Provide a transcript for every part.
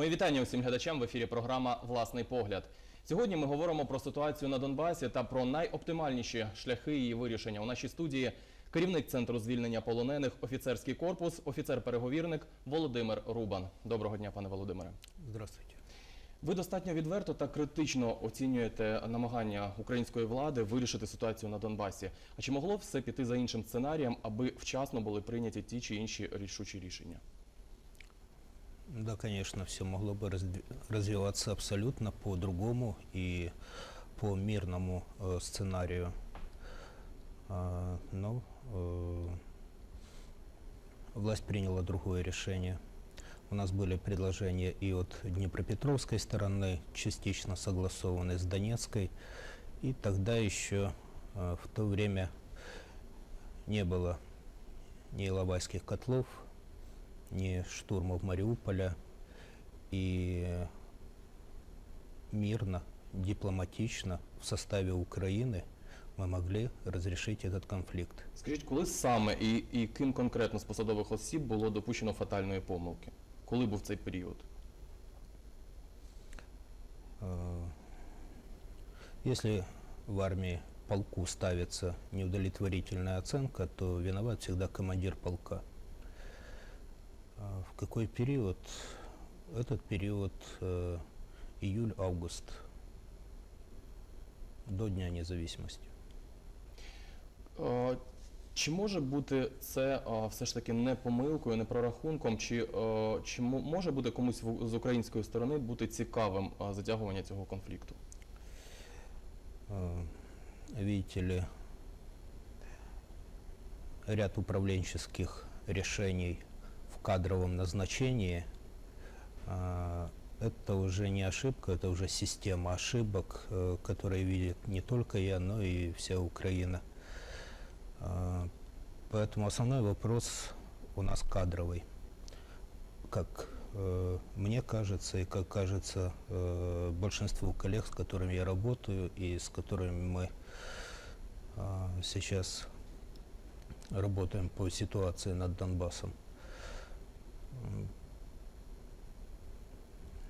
Мої вітання усім глядачам в ефірі програма Власний погляд. Сьогодні ми говоримо про ситуацію на Донбасі та про найоптимальніші шляхи її вирішення. У нашій студії керівник центру звільнення полонених, офіцерський корпус, офіцер-переговірник Володимир Рубан. Доброго дня, пане Володимире. Здравствуйте. Ви достатньо відверто та критично оцінюєте намагання української влади вирішити ситуацію на Донбасі. А чи могло все піти за іншим сценарієм, аби вчасно були прийняті ті чи інші рішучі рішення? Да, конечно, все могло бы разви- развиваться абсолютно по-другому и по мирному э, сценарию. А, но э, власть приняла другое решение. У нас были предложения и от Днепропетровской стороны, частично согласованные с Донецкой. И тогда еще э, в то время не было ни Иловайских котлов, ни штурмов Мариуполя. И мирно, дипломатично в составе Украины мы могли разрешить этот конфликт. Скажіть, коли саме і, і ким конкретно з посадових осіб було допущено фатальної помилки? Коли був цей період? Э, Если в армии полку ставится неудовлетворительная оценка, то виноват всегда командир полка. А В какой период? Этот период э, июль-август до Дня независимости. Е, Чи може бути це е, все ж таки не помилкою, не прорахунком, чи, е, чи мо- може бути комусь в- з української сторони бути цікавим е, затягування цього конфлікту? Э, видите ли, ряд управленческих решений в кадровом назначении а, это уже не ошибка, это уже система ошибок, э, которые видит не только я, но и вся Украина. А, Поэтому основной вопрос у нас кадровый. Как э, мне кажется и как кажется э, большинству коллег, с которыми я работаю и с которыми мы а, сейчас работаем по ситуации над Донбассом М,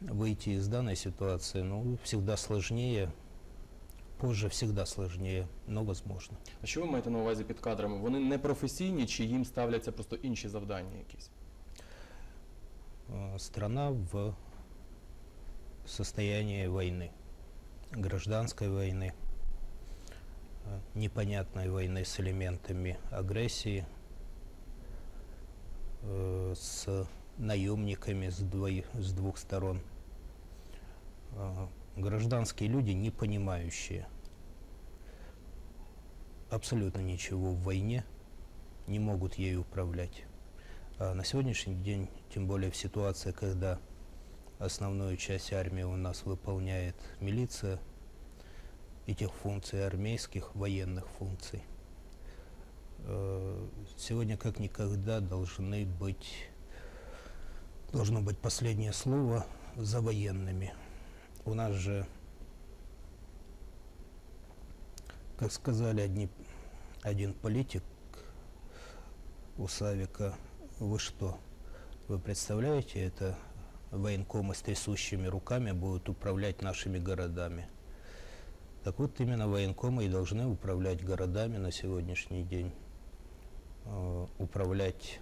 Выйти из данной ситуации, ну, всегда сложнее, позже всегда сложнее, но возможно. А що ви маєте на увазі під кадрами? Вони не професійні, чи їм ставляться просто інші завдання якісь? Э, Страна в состоянии войны, гражданской войны, э, непонятной войны с элементами агрессии, э, с наемниками с, двои- с двух сторон. Э, Гражданские люди, не понимающие абсолютно ничего в войне, не могут ею управлять. А на сегодняшний день, тем более в ситуации, когда основную часть армии у нас выполняет милиция, этих функций армейских, военных функций, э, сегодня как никогда должны быть, должно быть последнее слово за военными. У нас же, как сказали одни, один политик у Савика, вы что, вы представляете, это военкомы с трясущими руками будут управлять нашими городами. Так вот, именно военкомы и должны управлять городами на сегодняшний день. Э, Управлять,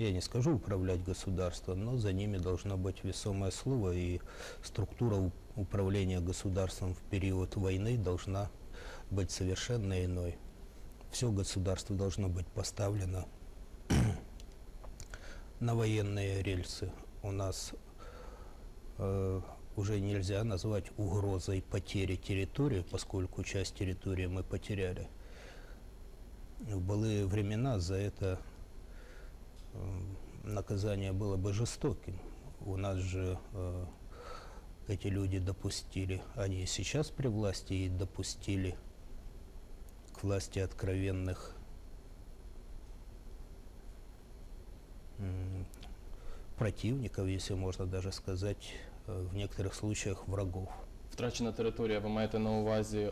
я не скажу управлять государством, но за ними должно быть весомое слово, и структура управления государством в период войны должна быть совершенно иной. Все государство должно быть поставлено на военные рельсы. У нас э, уже нельзя назвать угрозой потери территории, поскольку часть территории мы потеряли. В былые времена за это наказание было бы жестоким. У нас же э, эти люди допустили, они и сейчас при власти и допустили к власти откровенных м, противников, если можно даже сказать, э, в некоторых случаях врагов. Втрачена територія, ви маєте на увазі е,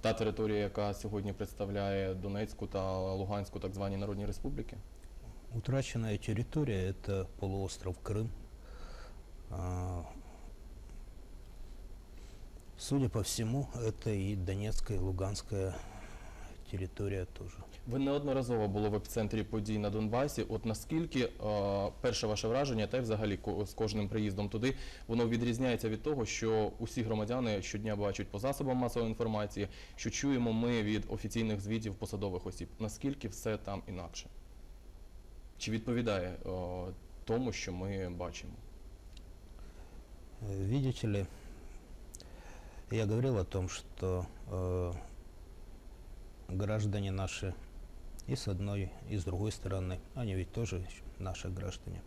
та територія, яка сьогодні представляє Донецьку та Луганську так звані народні республіки? Утраченная территория – это полуостров Крым, А, Судя по всему, это и Донецкая, и Луганская территория тоже. Ви неодноразово були в епіцентрі подій на Донбасі. От наскільки е, перше ваше враження, та й взагалі ко- з кожним приїздом туди, воно відрізняється від того, що усі громадяни щодня бачать по засобам масової інформації, що чуємо ми від офіційних звітів посадових осіб. Наскільки все там інакше? Чи відповідає е, тому, що ми бачимо? Э, Видите ли, я говорил о том, что э, граждане наши и с одной, и с другой стороны, они ведь тоже ещё наши граждане,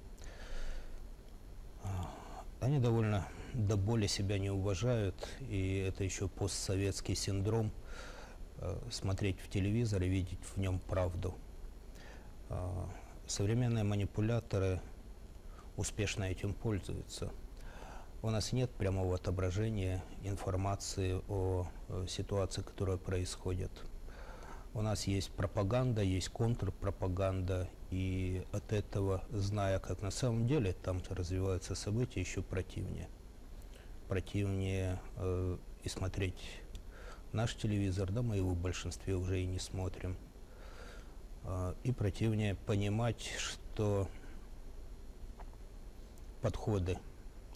а, они довольно до боли себя не уважают, и это еще постсоветский синдром э, смотреть в телевизор и видеть в нем правду. А, Современные манипуляторы успешно этим пользуются. У нас нет прямого отображения информации о э, ситуации, которая происходит. У нас есть пропаганда, есть контрпропаганда, и от этого, зная, как на самом деле там развиваются события, еще противнее. Противнее э, и смотреть наш телевизор, да мы его в большинстве уже и не смотрим. А, и противнее понимать, что подходы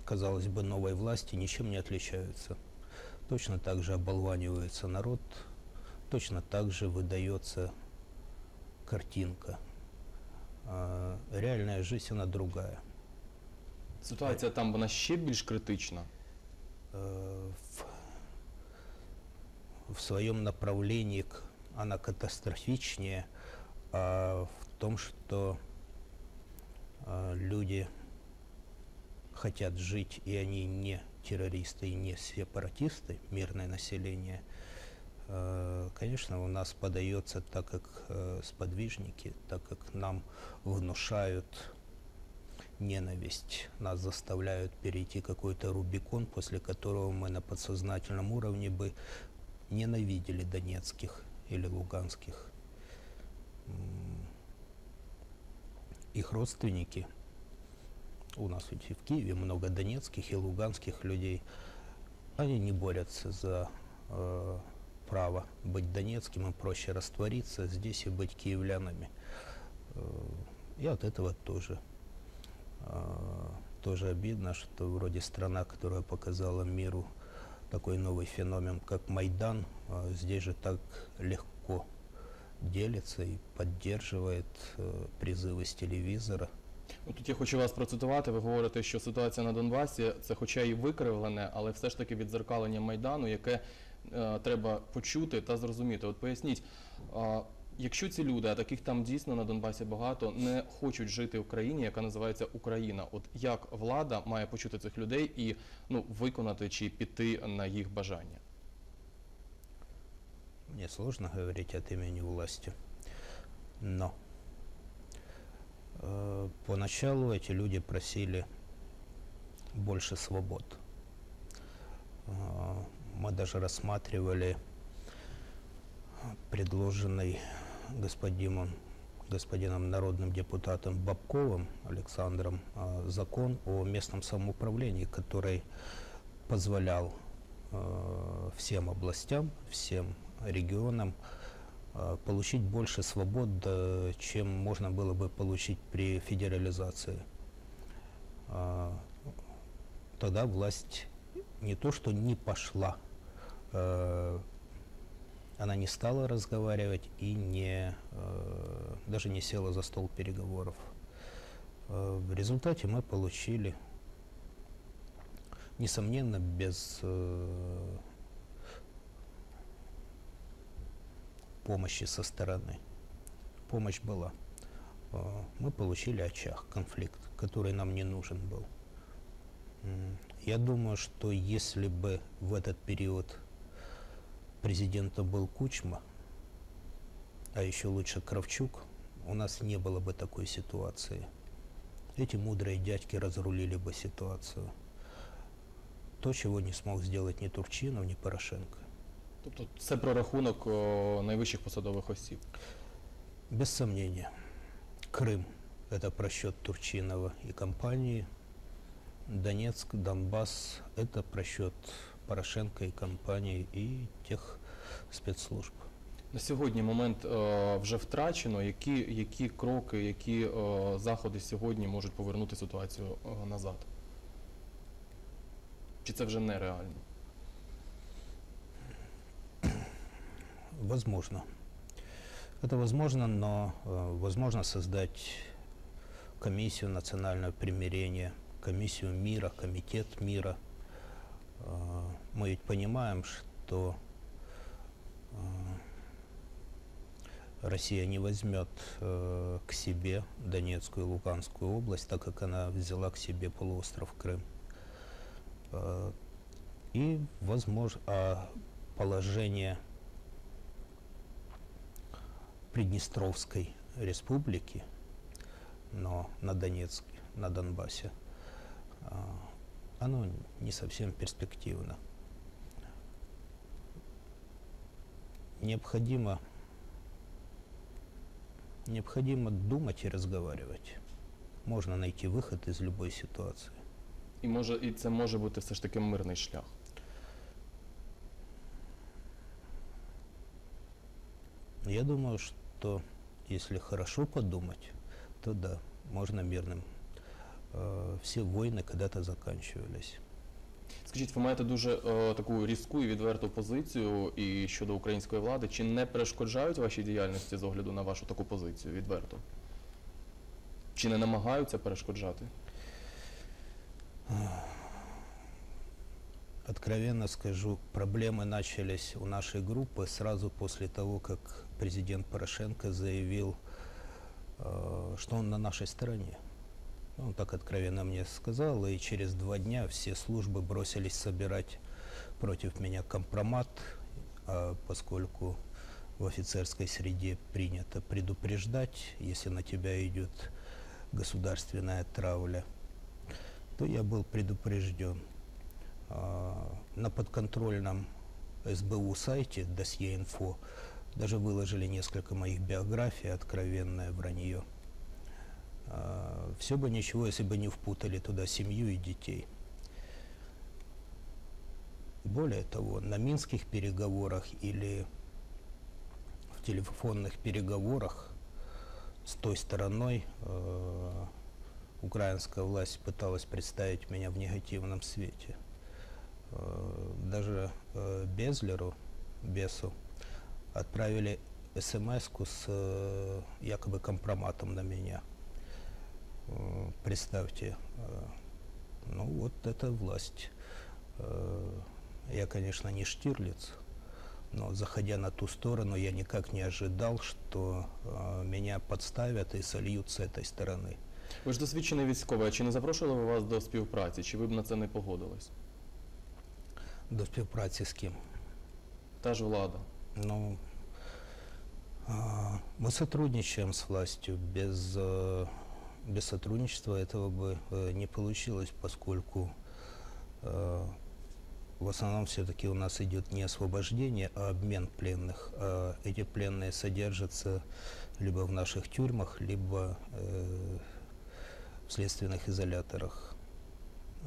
казалось бы, новой власти ничем не отличаются. Точно так же оболванивается народ, точно так же выдается картинка. А реальная жизнь, она другая. Ситуація там вона ще більш критична. Э, в, в своем направлении она катастрофичнее, а в том, что а, люди хотят жить, и они не террористы и не сепаратисты, мирное население, э, конечно, у нас подается так, как э, сподвижники, так как нам внушают ненависть, нас заставляют перейти какой-то Рубикон, после которого мы на подсознательном уровне бы ненавидели донецких или луганских. Их родственники, у нас ведь в Киеве много донецких и луганских людей, они не борются за э, право быть донецким, им проще раствориться здесь и быть киевлянами. Э, и от этого тоже а, тоже обидно, что вроде страна, которая показала миру такой новый феномен, как Майдан, а здесь же так легко делится и поддерживает э, призывы с телевизора. Ну, Тут я хочу вас процитувати. Ви говорите, що ситуація на Донбасі це, хоча і викривлене, але все ж таки відзеркалення майдану, яке е, треба почути та зрозуміти. От поясніть, а, якщо ці люди, а таких там дійсно на Донбасі багато, не хочуть жити в країні, яка називається Україна, от як влада має почути цих людей і ну виконати чи піти на їх бажання? Мне сложно говорить от имени власти, но э, поначалу эти люди просили больше свобод. Э, мы даже рассматривали предложенный господином, господином народным депутатом Бабковым Александром э, закон о местном самоуправлении, который позволял э, всем областям, всем регионам э, получить больше свобод, э, чем можно было бы получить при федерализации. А, Тогда власть не то, что не пошла, э, она не стала разговаривать и не, э, даже не села за стол переговоров. Э, В результате мы получили, несомненно, без помощи со стороны. Помощь была. Э, Мы получили очаг, конфликт, который нам не нужен был. Я думаю, что если бы в этот период президентом был Кучма, а еще лучше Кравчук, у нас не было бы такой ситуации. Эти мудрые дядьки разрулили бы ситуацию. То, чего не смог сделать ни Турчинов, ни Порошенко. Тобто це прорахунок о, найвищих посадових осіб. Без сомнения. Крым – это просчет Турчинова и компании. Донецк, Донбасс – это просчет Порошенко и компании и тех спецслужб. На сьогодні момент е, вже втрачено. Які, які кроки, які е, заходи сьогодні можуть повернути ситуацію е, назад? Чи це вже нереально? Возможно. Это возможно, но э, возможно создать комиссию национального примирения, комиссию мира, комитет мира. Э, мы ведь понимаем, что э, Россия не возьмет э, к себе Донецкую и Луганскую область, так как она взяла к себе полуостров Крым. Э, и, возможно, а положение Приднестровской республики, но на Донецке, на Донбассе, а, оно не совсем перспективно. Необходимо, необходимо думать и разговаривать. Можно найти выход из любой ситуации. І може, і це може бути все ж таки мирний шлях. Я думаю, что если хорошо подумать, то да, можно мирным. Э, Все войны когда-то заканчивались. Скажіть, ви маєте дуже е, таку різку і відверту позицію і щодо української влади. Чи не перешкоджають вашій діяльності з огляду на вашу таку позицію відверту? Чи не намагаються перешкоджати? Откровенно скажу, проблемы начались у нашей группы сразу после того, как президент Порошенко заявил, э, что он на нашей стороне. Он так откровенно мне сказал, и через два дня все службы бросились собирать против меня компромат, а поскольку в офицерской среде принято предупреждать, если на тебя идет государственная травля, то я был предупрежден. А, На подконтрольном СБУ сайте досье инфо даже выложили несколько моих биографий, откровенное вранье. Все бы ничего, если бы не впутали туда семью и детей. Более того, на минских переговорах или в телефонных переговорах с той стороной э, украинская власть пыталась представить меня в негативном свете. Э, даже э, Безлеру, Бесу, отправили смс с э, якобы компроматом на меня. Э, Представьте, э, ну вот это власть. Э, Я, конечно, не Штирлиц, но заходя на ту сторону, я никак не ожидал, что э, меня подставят и сольют с этой стороны. Ви ж досвідчений військовий, а чи не запрошували ви вас до співпраці? Чи ви б на це не погодились? До співпраці з ким? Та ж влада. Ну, а, мы сотрудничаем с властью. Без, э, без сотрудничества этого бы э, не получилось, поскольку э, в основном все-таки у нас идет не освобождение, а обмен пленных. А эти пленные содержатся либо в наших тюрьмах, либо в следственных изоляторах.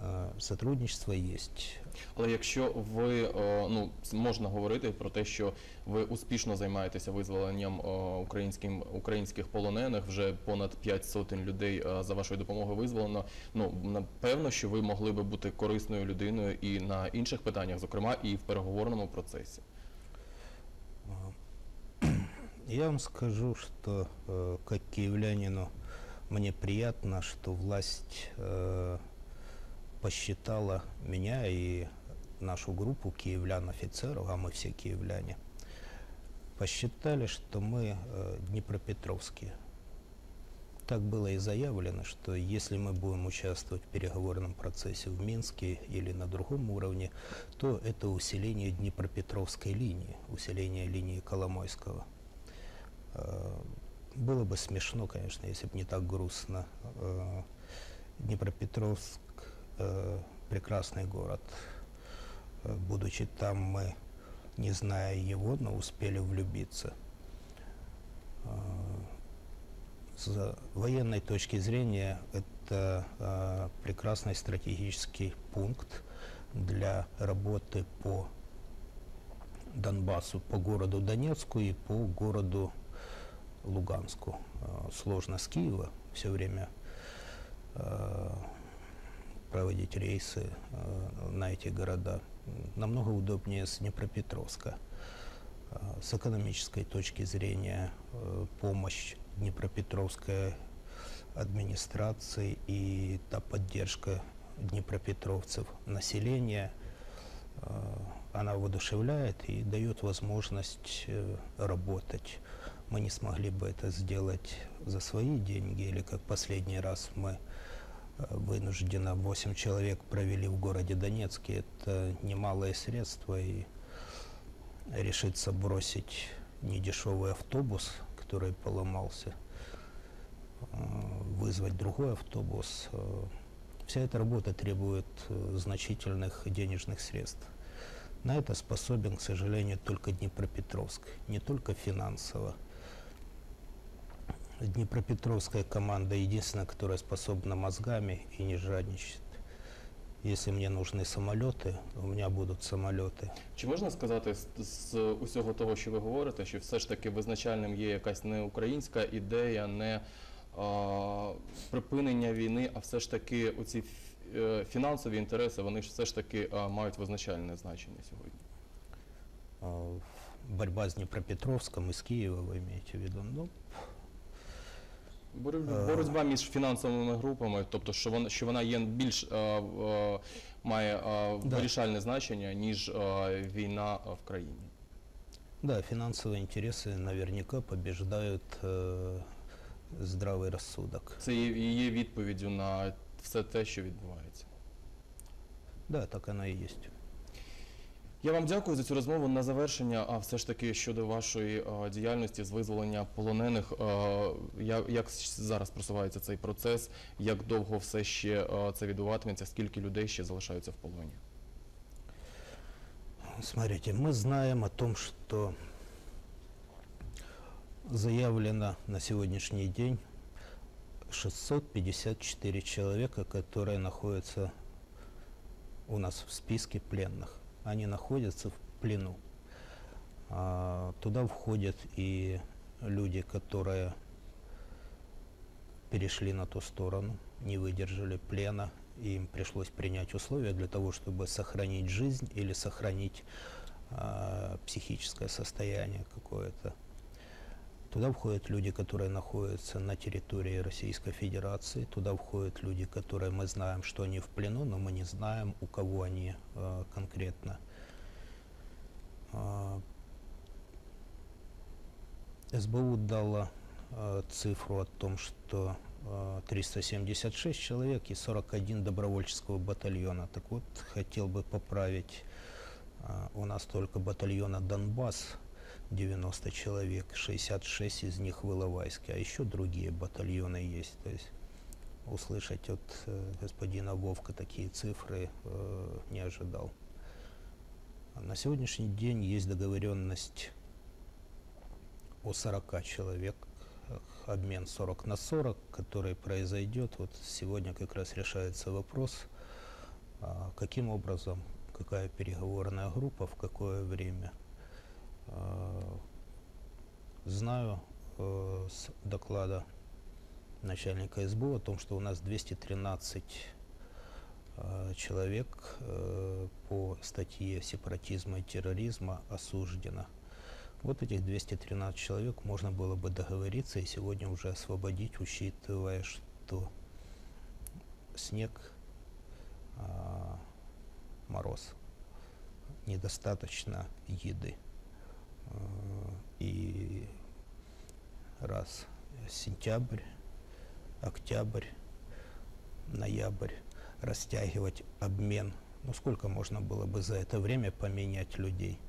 А, Сотрудничество есть. Але якщо ви е, ну можна говорити про те, що ви успішно займаєтеся визволенням е, українським українських полонених, вже понад 5 сотень людей е, за вашою допомогою визволено. Ну напевно, що ви могли би бути корисною людиною і на інших питаннях, зокрема і в переговорному процесі. Я вам скажу, что э, как киевлянину мне приятно, что власть э, посчитала меня и нашу группу киевлян-офицеров, а мы все киевляне, посчитали, что мы э, днепропетровские. Так было и заявлено, что если мы будем участвовать в переговорном процессе в Минске или на другом уровне, то это усиление Днепропетровской линии, усиление линии Коломойского. Э, Было бы смешно, конечно, если бы не так грустно. Э, Днепропетровск прекрасный город. Э, Будучи там, мы, не зная его, но успели влюбиться. Э, С военной точки зрения, это э, прекрасный стратегический пункт для работы по Донбассу, по городу Донецку и по городу Луганску. Э, Сложно с Киева все время э, проводить рейсы э, на эти города. Намного удобнее с Днепропетровска. Э, С экономической точки зрения э, помощь Днепропетровской администрации и та поддержка днепропетровцев населения, она воодушевляет и дает возможность работать. Мы не смогли бы это сделать за свои деньги, или как последний раз мы вынужденно 8 человек провели в городе Донецке. Это немалые средства, и решиться бросить недешевый автобус, который поломался, вызвать другой автобус. Вся эта работа требует э, значительных денежных средств. На это способен, к сожалению, только Днепропетровск, не только финансово. Днепропетровская команда единственная, которая способна мозгами и не жадничает. Если мне нужны самолеты, у меня будут самолеты. Чи можна сказати з, з усього того, що ви говорите, що все ж таки визначальним є якась не українська ідея, не а, припинення війни, а все ж таки оці ф- е, фінансові інтереси, вони ж все ж таки а, мають визначальне значення сьогодні. Э, Борьба с Днепропетровском и с Киева, вы имеете в виду? Ну, Боротьба, Е. боротьба між фінансовими групами, тобто що вона що вона є більш е, е, має е, Да. вирішальне значення, ніж е, війна е, в країні. да, финансовые интересы наверняка побеждают э, здравый рассудок. Це є, і є відповіддю на все те, що відбувається. Да, так оно и есть. Я вам дякую за цю розмову. На завершення, а все ж таки щодо вашої е, діяльності з визволення полонених, е, як, як с- зараз просувається цей процес, як довго все ще е, це відбуватиметься, скільки людей ще залишаються в полоні? Смотрите, мы знаем о том, что заявлено на сегодняшний день 654 человека, которые находятся у нас в списке пленных. Они находятся в плену. А, туда входят и люди, которые перешли на ту сторону, не выдержали плена, и им пришлось принять условия для того, чтобы сохранить жизнь или сохранить а, психическое состояние какое-то. Туда входят люди, которые находятся на территории Российской Федерации. Туда входят люди, которые мы знаем, что они в плену, но мы не знаем, у кого они э, конкретно. А, СБУ дала э, цифру о том, что э, 376 человек и 41 добровольческого батальона. Так вот, хотел бы поправить, э, у нас только батальона Донбасс 90 человек, 66 из них в Иловайске, а еще другие батальоны есть. То есть услышать от э, господина Вовка такие цифры э, не ожидал. На сегодняшний день есть договоренность о 40 человек, э, обмен 40 на 40, который произойдет. Вот сегодня как раз решается вопрос, а, каким образом, какая переговорная группа, в какое время. А, Знаю э, с доклада начальника СБУ о том, что у нас 213 э, человек э, по статье сепаратизма и терроризма осуждено. Вот этих 213 человек можно было бы договориться и сегодня уже освободить, учитывая, что снег, мороз, недостаточно еды. И раз сентябрь, октябрь, ноябрь, растягивать обмен. Ну сколько можно было бы за это время поменять людей?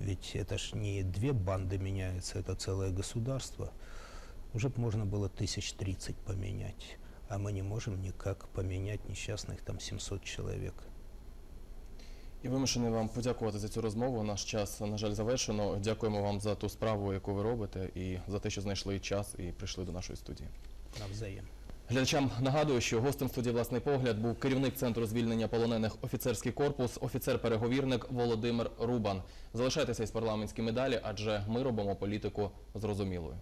Ведь это ж не две банды меняются, это целое государство. Уже можно было тысяч тридцать поменять, а мы не можем никак поменять несчастных там 700 человек. І вимушений вам подякувати за цю розмову. Наш час, на жаль, завершено. Дякуємо вам за ту справу, яку ви робите, і за те, що знайшли час і прийшли до нашої студії. Навзаєм. Глядачам нагадую, що гостем студії власний погляд був керівник центру звільнення полонених офіцерський корпус, офіцер-переговірник Володимир Рубан. Залишайтеся із парламентськими далі, адже ми робимо політику зрозумілою.